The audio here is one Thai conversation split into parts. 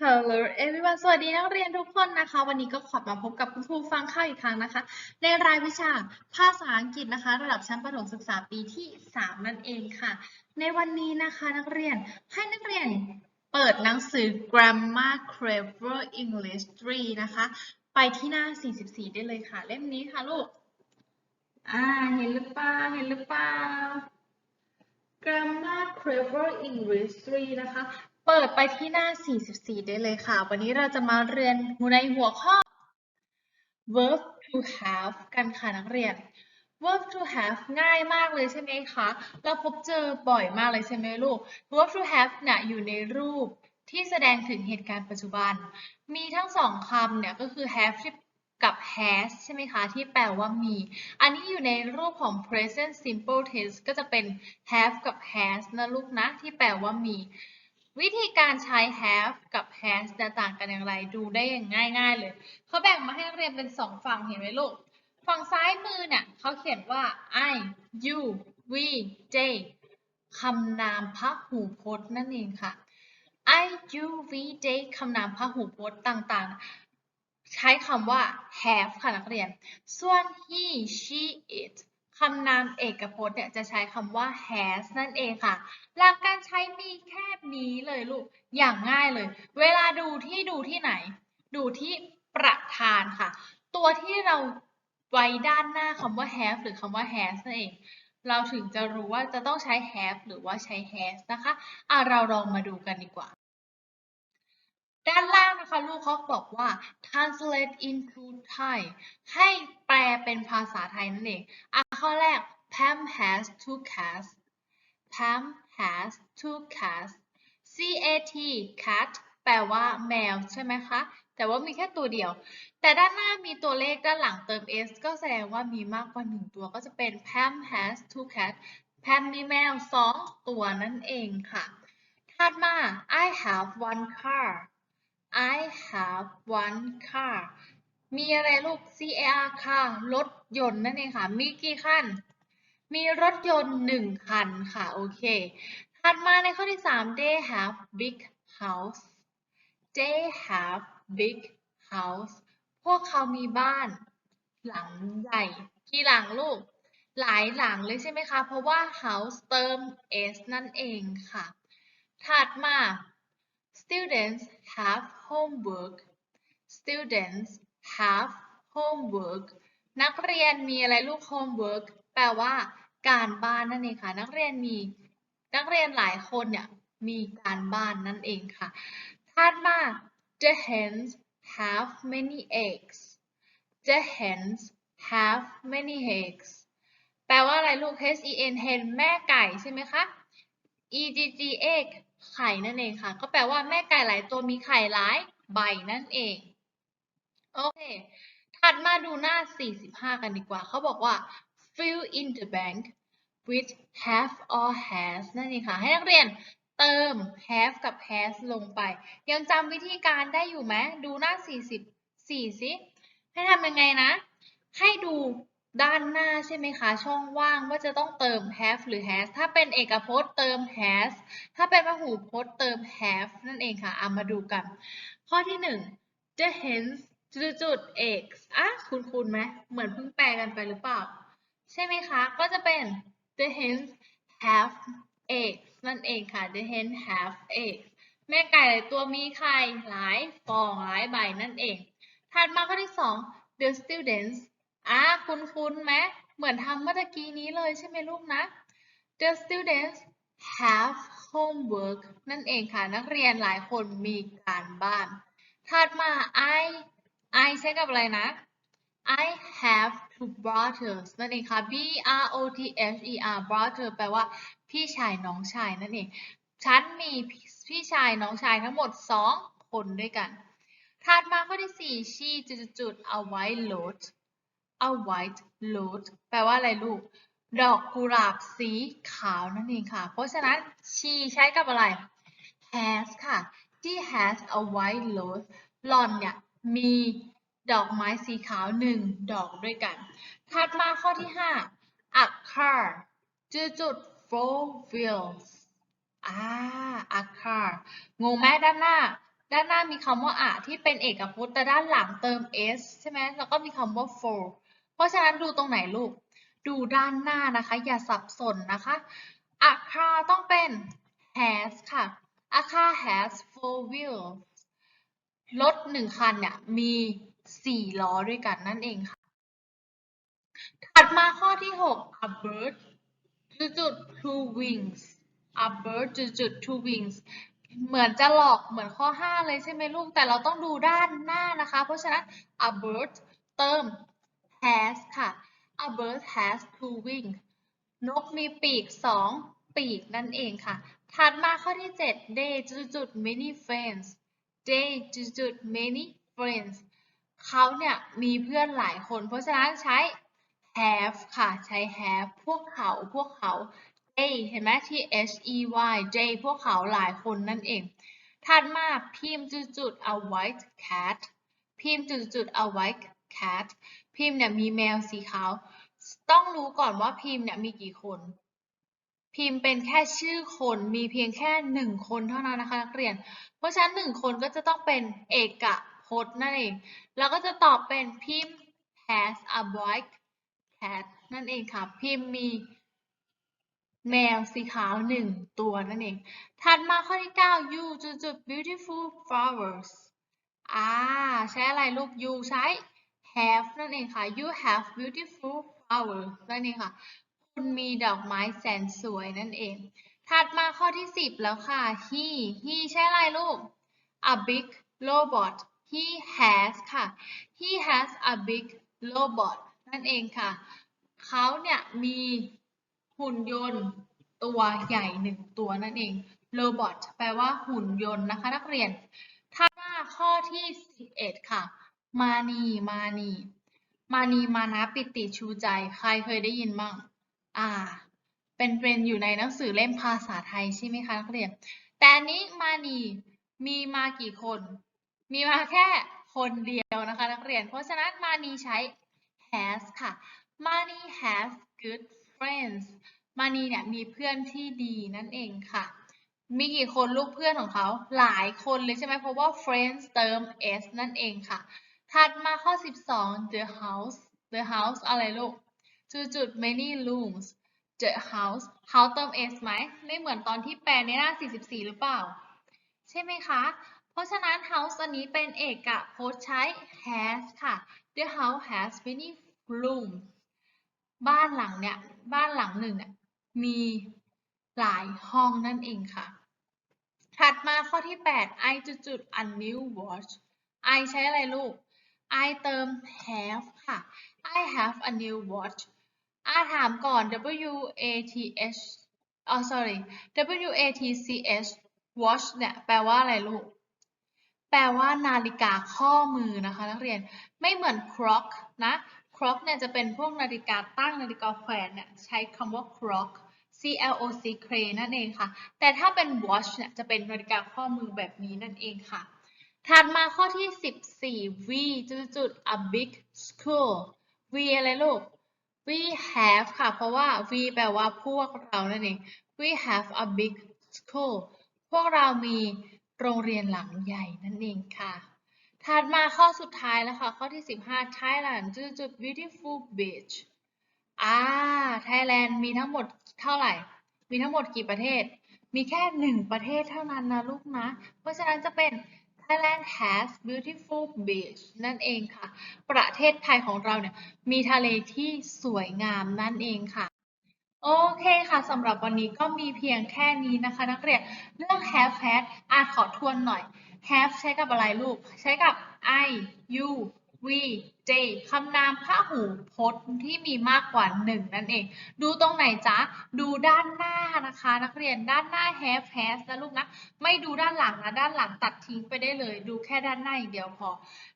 Hello everyone สวัสดีนักเรียนทุกคนนะคะ วันนี้ก็ขอมาพบกับคุณครูฟังข้าวอีกครั้งนะคะ ในรายวิชาภาษาอังกฤษนะคะ ระดับชั้นประถมศึกษาปีที่ 3 นั่นเองค่ะ ในวันนี้นะคะนักเรียนให้นักเรียนเปิดหนังสือ Grammar Clever English 3 นะคะ ไปที่หน้า 44 ได้เลยค่ะ เล่มนี้ค่ะลูก อ่า เห็นหรือเปล่าเห็นหรือเปล่า Grammar Clever English 3 นะคะ เปิดไปที่หน้า 44 ได้เลยค่ะ วันนี้เราจะมาเรียนในหัวข้อ verb to have กันค่ะนักเรียน verb to have ง่ายมากเลยใช่ไหมคะ เราพบเจอบ่อยมากเลยใช่ไหมลูก verb to have เนี่ยอยู่ในรูปที่แสดงถึงเหตุการณ์ปัจจุบัน มีทั้งสองคำเนี่ยก็คือ have ที่กับ has ใช่ไหมคะ ที่แปลว่ามี อันนี้อยู่ในรูปของ present simple tense ก็จะเป็น have กับ has นะลูกนะ ที่แปลว่ามี วิธีการใช้ have กับ has จะต่างกันอย่างไรดูได้อย่างง่าย ๆ เลยเขาแบ่งมาให้นักเรียนเป็นสองฝั่งเห็นไหมลูก ฝั่งซ้ายมือเนี่ยเขาเขียนว่า I you we they คำนามพหูพจน์นั่นเองค่ะ I you we they คำนามพหูพจน์ต่างๆ ใช้คำว่า have ค่ะนักเรียน ส่วน he she it คำนามเอกพจน์เนี่ยจะใช้คำว่า has นั่นเองค่ะ หลักการใช้มีแค่นี้เลยลูก อย่างง่ายเลย เวลาดูที่ดูที่ไหน ดูที่ประธานค่ะ ตัวที่เราไว้ด้านหน้าคำว่า have หรือคำว่า has นั่นเอง เราถึงจะรู้ว่าจะต้องใช้ have หรือว่าใช้ has นะคะอะเราลองมาดูกันดีกว่า ด้านล่างนะคะลูกเขาบอกว่า translate into Thai ให้แปลเป็นภาษาไทยนั่นเองอะข้อแรก Pam has two cats Pam has two cats C A T cat แปลว่าแมวใช่ไหมคะ แต่ว่ามีแค่ตัวเดียว แต่ด้านหน้ามีตัวเลขด้านหลังเติม s ก็แสดงว่ามีมากกว่าหนึ่งตัวก็จะเป็น Pam has two cats Pam มีแมวสองตัวนั่นเองค่ะ ถัดมา I have one car I have one car มีอะไรลูก car car รถยนต์นั่นเองค่ะ มีกี่คัน มีรถยนต์หนึ่งคันค่ะ โอเค ถัดมาในข้อที่ 3 they have big house they have big house พวกเขามีบ้าน หลังใหญ่ กี่หลังลูก หลายหลังเลยใช่ไหมคะ เพราะว่า house เติม s นั่นเองค่ะ ถัดมา students have homework students have homework นักเรียนมีอะไรลูก homework แปลว่า การบ้านนั่นเองค่ะ นักเรียนมีนักเรียนหลายคนเนี่ยมีการบ้านนั่นเองค่ะถัดมา the hens have many eggs the hens have many eggs แปลว่าอะไรลูก h e n hen แม่ไก่ใช่ไหมคะ e g g egg ไข่นั่นเองค่ะ ก็แปลว่าแม่ไก่หลายตัวมีไข่หลายใบนั่นเอง โอเค ถัดมาดูหน้า 45 กันดีกว่า เขาบอกว่า fill in the bank with have or has นั่นเองค่ะ ให้นักเรียนเติม have กับ has ลงไป ยังจำวิธีการได้อยู่ไหม ดูหน้า44สิ ให้ทำยังไงนะ ให้ดู ด้านหน้าใช่ไหมคะ ช่องว่างว่าจะต้องเติม have หรือ has ถ้าเป็นเอกพจน์เติม has ถ้าเป็นพหูพจน์เติม have นั่นเองค่ะเอามาดูกัน ข้อที่ 1 the hens จุดจุด eggs อะคุณคุณไหมเหมือนเพิ่งแปลกันไปหรือเปล่า ใช่ไหมคะ ก็จะเป็น the hens have eggs นั่นเองค่ะ the hen have eggs แม่ไก่หลายตัวมีไข่หลายฟองหลายใบนั่นเอง ถัดมาข้อที่ 2 the students อะคุณคุณไหมเหมือนทำเมื่อตะกี้นี้เลยใช่ไหมลูกนะ the students have homework นั่นเองค่ะ นักเรียนหลายคนมีการบ้าน ถัดมา I I ใช้กับอะไรนะ I have two brothers นั่นเองค่ะ B R O T H E R brother แปลว่าพี่ชายน้องชายนั่นเอง ฉันมีพี่ชายน้องชายทั้งหมด 2 คนด้วยกัน ถัดมาข้อที่ 4 she จุดจุด a white load a white load แปลว่าอะไรลูก ดอกกุหลาบสีขาวนั่นเองค่ะ เพราะฉะนั้น she ใช้กับอะไร has ค่ะ she has a white load หล่อนเนี่ยมีดอกไม้สีขาวหนึ่งดอกด้วยกัน ถัดมาข้อที่ 5 a car จุดจุด four wheels อ่า a car งงไหมด้านหน้า ด้านหน้ามีคำว่าอะที่เป็นเอกพจน์แต่ด้านหลังเติม s ใช่ไหมแล้วก็มีคำว่า for เพราะฉะนั้นดูตรงไหนลูก ดูด้านหน้านะคะ อย่าสับสนนะคะ a car ต้องเป็น has ค่ะ a car has four wheels รถหนึ่งคันเนี่ยมีสี่ล้อด้วยกันนั่นเองค่ะ ถัดมาข้อที่6 a bird จุดจุด two wings a bird จุดจุด two wings เหมือนจะหลอกเหมือนข้อ 5 เลยใช่ไหมลูก แต่เราต้องดูด้านหน้านะคะ เพราะฉะนั้น a bird เติม has ค่ะ a bird has two wings นกมีปีกสองปีกนั่นเองค่ะ ถัดมาข้อที่ 7 they จุดจุด many friends they จุดจุด many friends เขาเนี่ยมีเพื่อนหลายคน เพราะฉะนั้นใช้ have ค่ะ ใช้ have พวกเขา พวกเขา they เห็นไหมที่ h e y they พวกเขาหลายคนนั่นเอง ถัดมาพิมพ์จุดจุด a white cat พิมพ์จุดจุด a white cat พิมพ์เนี่ยมีแมวสีขาว ต้องรู้ก่อนว่าพิมพ์เนี่ยมีกี่คน พิมพ์เป็นแค่ชื่อคนมีเพียงแค่หนึ่งคนเท่านั้นนะคะนักเรียน เพราะฉะนั้นหนึ่งคนก็จะต้องเป็นเอกพจน์นั่นเอง เราก็จะตอบเป็นพิมพ์ has a white cat นั่นเองค่ะ พิมพ์มีแมวสีขาวหนึ่งตัวนั่นเอง ถัดมาข้อที่ 9 you จุดจุด beautiful flowers อ่า ใช้อะไรลูก you ใช้ have นั่นเองค่ะ you have beautiful flowers นั่นเองค่ะ คุณมีดอกไม้แสนสวยนั่นเอง ถัดมาข้อที่ 10 แล้วค่ะ he he ใช้อะไรลูก a big robot he has ค่ะ he has a big robot นั่นเองค่ะ เขาเนี่ยมีหุ่นยนต์ตัวใหญ่หนึ่งตัวนั่นเอง robot แปลว่าหุ่นยนต์นะคะนักเรียนถัดมาข้อที่ 11 ค่ะ มานีมานีมานีมานะปิติชูใจ ใครเคยได้ยินบ้าง อ่า เป็นเป็นอยู่ในหนังสือเล่มภาษาไทยใช่ไหมคะนักเรียน แต่นี้มานีมีมากี่คน มีมาแค่คนเดียวนะคะนักเรียน เพราะฉะนั้นมานีใช้ has ค่ะ Mani has good friends มานีเนี่ยมีเพื่อนที่ดีนั่นเองค่ะ มีกี่คนลูกเพื่อนของเขา หลายคนเลยใช่ไหมเพราะว่า friends เติม s นั่นเองค่ะ ถัดมาข้อ 12 the house the house อะไรลูกจุดจุด many rooms the house house เติม s ไหม ไม่เหมือนตอนที่แปลในหน้า 44 หรือเปล่า ใช่ไหมคะ เพราะฉะนั้น house อันนี้เป็นเอกพจน์ใช้ has ค่ะ the house has many rooms บ้านหลังเนี่ย บ้านหลังหนึ่งเนี่ย มีหลายห้องนั่นเองค่ะ ถัดมาข้อที่ 8 I จุดจุด a new watch I ใช้อะไรลูก I เติม have ค่ะ I have a new watch อาถามก่อน W A T H อ๋อ sorry W A T C H watch เนี่ยแปลว่าอะไรลูก แปลว่านาฬิกาข้อมือนะคะนักเรียน ไม่เหมือน clock นะ clock เนี่ยจะเป็นพวกนาฬิกาตั้งนาฬิกาแขวนเนี่ยใช้คำว่า clock C L O C K นั่นเองค่ะ แต่ถ้าเป็น watch เนี่ยจะเป็นนาฬิกาข้อมือแบบนี้นั่นเองค่ะ ถัดมาข้อที่ 14 we จุดจุด a big school we อะไรลูก we have ค่ะ เพราะว่า we แปลว่าพวกเรานั่นเอง we have a big school พวกเรามีโรงเรียนหลังใหญ่นั่นเองค่ะ ถัดมาข้อสุดท้ายแล้วค่ะ ข้อที่ 15 Thailand จุดจุด beautiful beach อ่าไทยแลนด์มีทั้งหมดเท่าไหร่ มีทั้งหมดกี่ประเทศ มีแค่หนึ่งประเทศเท่านั้นนะลูกนะ เพราะฉะนั้นจะเป็น has beautiful beach นั่นเองค่ะ ประเทศไทยของเราเนี่ยมีทะเลที่สวยงามนั่นเองค่ะ โอเคค่ะสำหรับวันนี้ก็มีเพียงแค่นี้นะคะ นักเรียน เรื่อง have had อาจขอทวนหน่อย have ใช้กับอะไรลูก ใช้กับ I you we j คำนามพหูพจน์ที่มีมากกว่าหนึ่งนั่นเอง ดูตรงไหนจ๊ะ ดูด้านหน้านะคะ นักเรียนด้านหน้า have has นะลูกนะ ไม่ดูด้านหลังนะ ด้านหลังตัดทิ้งไปได้เลย ดูแค่ด้านหน้าอย่างเดียวพอ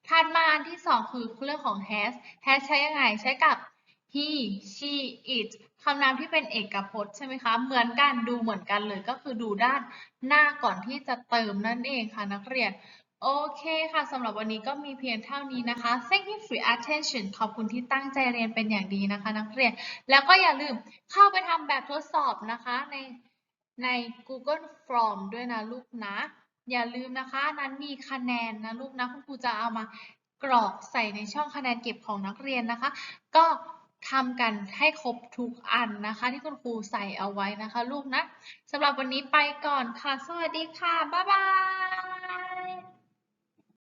ถัดมาอันที่สองคือเรื่องของ has has ใช้ยังไง ใช้กับ he she it คำนามที่เป็นเอกพจน์ใช่ไหมคะ เหมือนกัน ดูเหมือนกันเลย ก็คือดูด้านหน้าก่อนที่จะเติมนั่นเองค่ะนักเรียน โอเคค่ะ สำหรับวันนี้ก็มีเพียงเท่านี้นะคะ Thank you for your attention ขอบคุณที่ตั้งใจเรียนเป็นอย่างดีนะคะนักเรียน แล้วก็อย่าลืมเข้าไปทำแบบทดสอบนะคะในใน Google Form ด้วยนะลูกนะ อย่าลืมนะคะนนั้นมีคะแนนนะลูกนะ คุณครูจะเอามากรอกใส่ในช่องคะแนนเก็บของนักเรียนนะคะ ก็ทำกันให้ครบทุกอันนะคะ ที่คุณครูใส่เอาไว้นะคะ ลูกนะสำหรับวันนี้ไปก่อนค่ะ สวัสดีค่ะ บ๊ายบาย